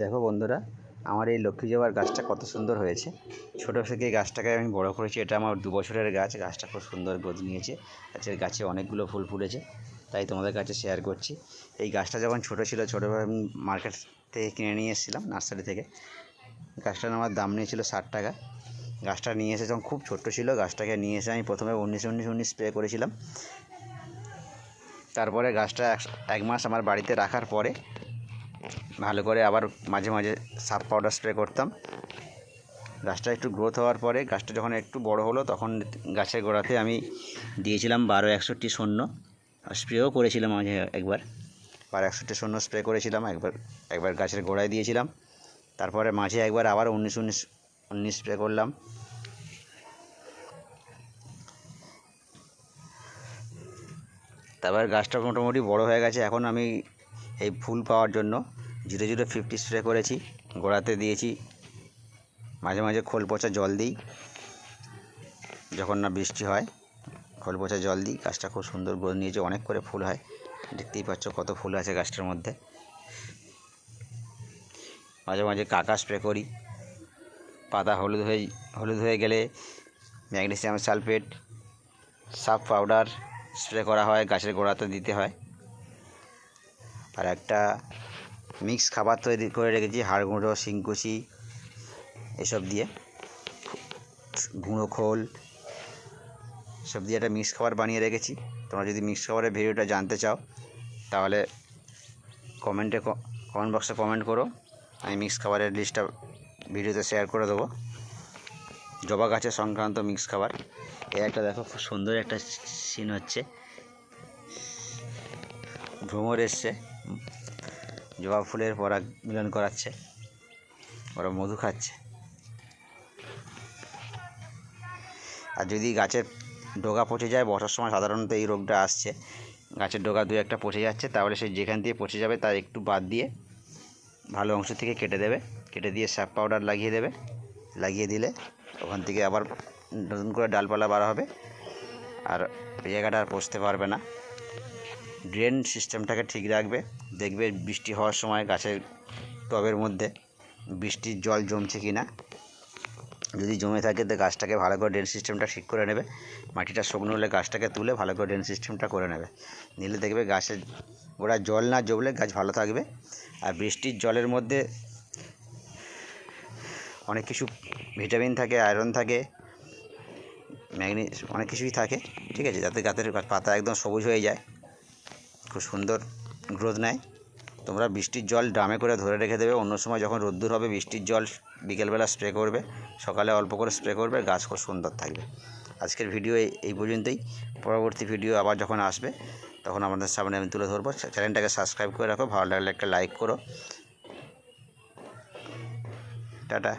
দেখো বন্ধুরা, আমার এই লক্ষ্মী জবার গাছটা কত সুন্দর হয়েছে। ছোটো থেকে গাছটাকে আমি বড় করেছি, এটা আমার দু বছরের গাছ, গাছটা খুব সুন্দর গ্রোথ নিয়েছে। গাছের গাছে অনেকগুলো ফুল ফুটেছে তাই তোমাদের কাছে শেয়ার করছি। এই গাছটা যখন ছোটো ছিল ছোটোবেলায় আমি মার্কেট থেকে কিনে নিয়ে এসেছিলাম নার্সারি থেকে। গাছটার আমার দাম নিয়েছিল ষাট টাকা। গাছটা নিয়ে এসে যখন খুব ছোট্ট ছিল, গাছটাকে নিয়ে এসে আমি প্রথমে উনিশ উনিশ উনিশ স্প্রে করেছিলাম। তারপরে গাছটা এক মাস আমার বাড়িতে রাখার পরে ভালো করে আবার মাঝে মাঝে সাপ পাউডার স্প্রে করতাম। গাছটা একটু গ্রোথ হওয়ার পরে, গাছটা যখন একটু বড় হলো, তখন গাছের গোড়াতে আমি দিয়েছিলাম বারো একষট্টি শূন্য। স্প্রেও করেছিলাম মাঝে একবার। বারো একষট্টি শূন্য স্প্রে করেছিলাম, একবার একবার গাছের গোড়ায় দিয়েছিলাম। তারপরে মাঝে একবার আবার উনিশ উনিশ উনিশ স্প্রে করলাম। তারপর গাছটা মোটামুটি বড় হয়ে গেছে। এখন আমি এই ফুল পাওয়ার জন্য জিরো জিরো ফিফটি স্প্রে করেছি, গোড়াতে দিয়েছি। মাঝে মাঝে খোল পচা জল দিই। যখন না বৃষ্টি হয়, খোল পচা জল দিই। গাছটা খুব সুন্দর গ্রোথ নিয়েছে, অনেক করে ফুল হয়। দেখতেই পাচ্ছ কত ফুল আছে গাছটার মধ্যে। মাঝে মাঝে কাকা স্প্রে করি। পাতা হলুদ হয়ে হলুদ হয়ে গেলে ম্যাগনেসিয়াম সালফেট সাফ পাউডার স্প্রে করা হয়, গাছের গোড়াতে দিতে হয়। আর একটা মিক্স খাবার তৈরি করে রেখেছি হাড় গুঁড়ো শিংকুচি, এসব দিয়ে। গুঁড়ো খোল, সব দিয়ে একটা মিক্স খাবার বানিয়ে রেখেছি। তোমরা যদি মিক্স খাবারের ভিডিওটা জানতে চাও, তাহলে কমেন্টে কমেন্ট বক্সে কমেন্ট করো। আমি মিক্স খাবারের লিস্টটা ভিডিওতে শেয়ার করে দেবো। জবা গাছের সংক্রান্ত মিক্স খাবার। এই একটা দেখো, খুব সুন্দর একটা সিন হচ্ছে। ভ্রমর এসছে। জবা ফুলের পরাগ মিলন করাচ্ছে। ওরা মধু খাচ্ছে। আর যদি গাছের ডোগা পচে যায়, বর্ষার সময় সাধারণত এই রোগটা আসছে। গাছের ডোগা দু একটা পচে যাচ্ছে, তাহলে সে যেখান দিয়ে পচে যাবে, তার একটু বাদ দিয়ে ভালো অংশ থেকে কেটে দেবে। কেটে দিয়ে স্যাপ পাউডার লাগিয়ে দেবে। লাগিয়ে দিলে ওখান থেকে আবার নতুন করে ডালপালা বার হবে। আর জায়গাটা আর পচতে পারবে না। ড্রেন সিস্টেমটাকে ঠিক রাখবে। দেখবে বৃষ্টি হওয়ার সময় গাছের টবের মধ্যে বৃষ্টির জল জমছে কি না যদি জমে থাকে তো গাছটাকে ভালো করে ড্রেন সিস্টেমটা ঠিক করে নেবে। মাটিটা শুকনো হলে গাছটাকে তুলে ভালো করে ড্রেন সিস্টেমটা করে নেবে। নিলে দেখবে গাছের গোড়া জল না জমলে গাছ ভালো থাকবে। আর বৃষ্টির জলের মধ্যে অনেক কিছু ভিটামিন থাকে, আয়রন থাকে ম্যাগনেস অনেক কিছুই থাকে। ঠিক আছে? যাতে গাছের পাতা একদম সবুজ হয়ে যায়। খুব সুন্দর গ্রোথ নেয়। তোমরা বৃষ্টির জল ড্রামে করে ধরে রেখে দেবে। অন্য সময় যখন রোদ্দুর হবে, বৃষ্টির জল বিকেলবেলা স্প্রে করবে। সকালে অল্প করে স্প্রে করবে, গাছ খুব সুন্দর থাকবে। আজকের ভিডিও এই- পর্যন্তই। পরবর্তী ভিডিও আবার যখন আসবে, তখন আমাদের সামনে আমি তুলে ধরবো। চ্যানেলটাকে সাবস্ক্রাইব করে রাখো। ভালো লাগলে একটা লাইক করো। টাটা।